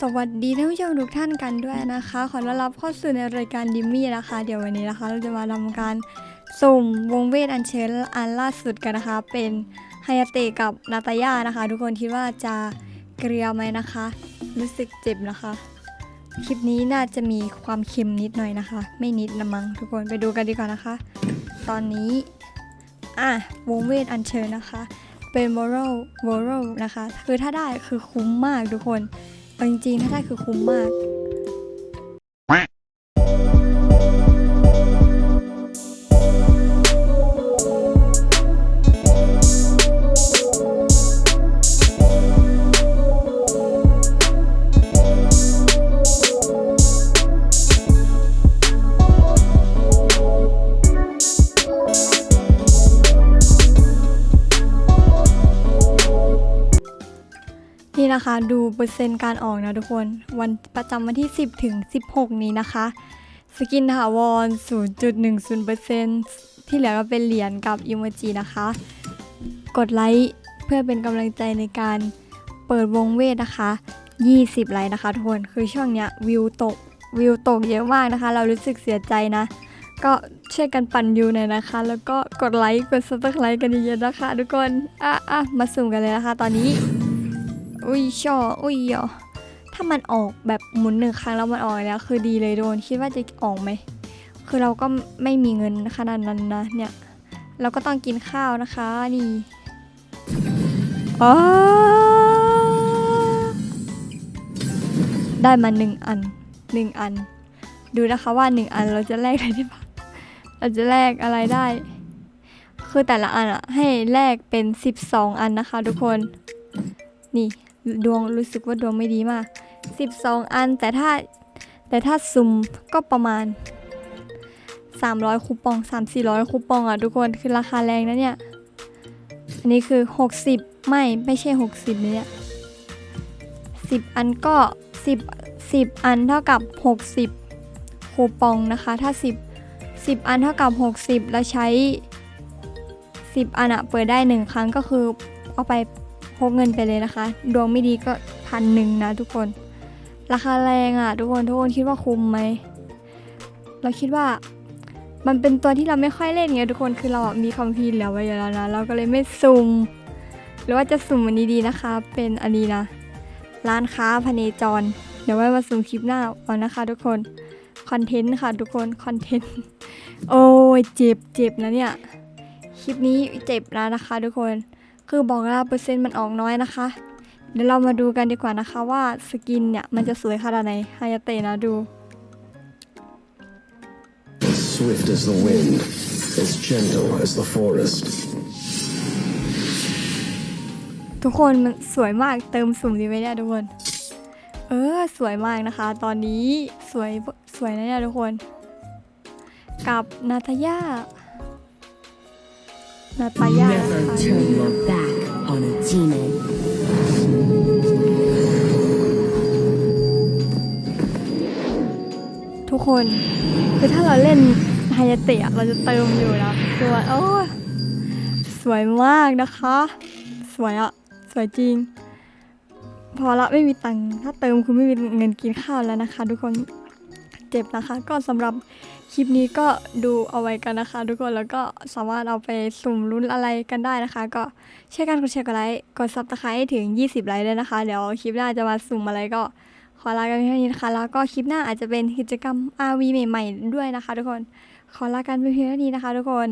สวัสดีท่านผู้ชมทุกท่านกันด้วยนะคะ ขอต้อนรับเข้าสู่ในรายการดิมมี่นะคะ เดี๋ยววันนี้นะคะ เราจะมาทำการสุ่มวงเวทอันเชิญอันล่าสุดกันนะคะ เป็นไฮยาเตะกับนาตาย่านะคะ ทุกคนคิดว่าจะเกลียวไหมนะคะ รู้สึกเจ็บนะคะ คลิปนี้น่าจะมีความเค็มนิดหน่อยนะคะ ไม่นิดนะมั้งทุกคนไปดูกันดีกว่านะคะ ตอนนี้อะวงเวทอันเชิญนะคะ เป็นโมโรโมโรนะคะ คือถ้าได้คือคุ้มมากทุกคน เอาจริงๆถ้าได้คือคุ้มมาก นะคะ ดูเปอร์เซ็นต์การออกนะทุกคน วันประจำวันที่ 10 ถึง 16 นี้นะคะ สกินถาวร 0.10%ที่เหลือก็เป็นเหรียญกับอิโมจินะคะ กดไลค์เพื่อเป็นกำลังใจในการเปิดวงเวทนะคะ 20 ไลค์นะคะทุกคน คือช่วงเนี้ยวิวตกวิวตกเยอะมากนะคะ เรารู้สึกเสียใจนะ ก็ช่วยกันปั่นวิวหน่อยนะคะ แล้วก็กดไลค์ กดซับสไครต์กันเยอะๆนะคะ ทุกคน อะอะมาสุ่มกันเลยนะคะ ตอนนี้ อุ้ยช่ออุ้ยอ่อถ้ามันออกแบบหมุนหนึ่งครั้งแล้วมันออกแล้ว คือดีเลยโดนคิดว่าจะออกไหมคือเราก็ไม่มีเงินขนาดนั้นนะเนี่ย เราก็ต้องกินข้าวนะคะนี่อ๋อได้มาหนึ่งอันหนึ่งอัน ดูนะคะว่าหนึ่งอันเราจะแลกอะไรได้บ้างเราจะแลกอะไรได้ คือแต่ละอันอะให้แลกเป็น 12 อันนะคะทุกคน นี่ ดวงรู้สึกว่าดวงไม่ดีมาก 12 อันแต่ถ้าแต่ถ้าซุ่มก็ประมาณ 300 คูปอง 3-400 คูปองอะทุกคนคือราคาแรงนะเนี่ย อันนี้คือ 60 ไม่ไม่ใช่ 60เนี่ย10 อันก็ 10 10 อันเท่ากับ 60 คูปองนะคะ ถ้า 10 10 อันเท่ากับ 60 แล้วใช้ 10 อันอะเปิดได้ 1 ครั้งก็คือเอาไป พกเงินไปเลยนะคะ ดวงไม่ดีก็พันหนึ่งนะทุกคน ราคาแรงอะ่ะ ทุกคนทุกคนคิดว่าคุ้มไหมเราคิดว่ามันเป็นตัวที่เราไม่ค่อยเล่นไงทุกคนคือเราอะมีคอมพิวเหลือไว้อยู่แล้วนะเราก็เลยไม่สุ่มหรือว่าจะสุ่มวันนี้ดีนะคะ เป็นอันนี้นะ ร้านค้าพเนจร เดี๋ยวไว้มาสุ่มคลิปหน้าเอานะคะ ทุกคนคอนเทนต์ค่ะทุกคนคอนเทนต์โอ้ยเจ็บเจ็บนะเนี่ยคลิปนี้เจ็บแล้วนะคะ ทุกคน คือบอกแล้วเปอร์เซ็นต์มันออกน้อยนะคะ เดี๋ยวเรามาดูกันดีกว่านะคะว่าสกินเนี่ย มันจะสวยขนาดไหนฮายาเตะนะดู Swift as the wind, as gentle as the forest. ทุกคนมันสวยมากเติมสุ่มดีไหมเนี่ยทุกคน เออ สวยมากนะคะ ตอนนี้สวยสวยนะเนี่ยทุกคน กับนาตาย่า นาตาย่านะคะ Never turn your back on a demon. ทุกคน คือถ้าเราเล่นไฮยาเตะอะเราจะเติมอยู่นะคือว่าโอ้ยสวยมากนะคะ สวยอะสวยจริง พอละไม่มีตังค์ถ้าเติมคุณไม่มีเงินกินข้าวแล้วนะคะ ทุกคนเจ็บนะคะ ก็สำหรับ คลิปนี้ก็ดูเอาไว้กันนะคะ ทุกคนแล้วก็สามารถเอาไปสุ่มลุ้นอะไรกันได้นะคะ ก็ช่วยกันกดแชร์กดไลค์กดซับสไครต์ให้ถึง 20 ไลค์ด้วยนะคะ เดี๋ยวคลิปหน้าจะมาสุ่มอะไรก็ขอลากันเพียงเท่านี้นะคะ แล้วก็คลิปหน้าอาจจะเป็นกิจกรรม RV ใหม่ ๆ ด้วยนะคะ ทุกคนขอลากันเพียงเท่านี้นะคะ ทุกคน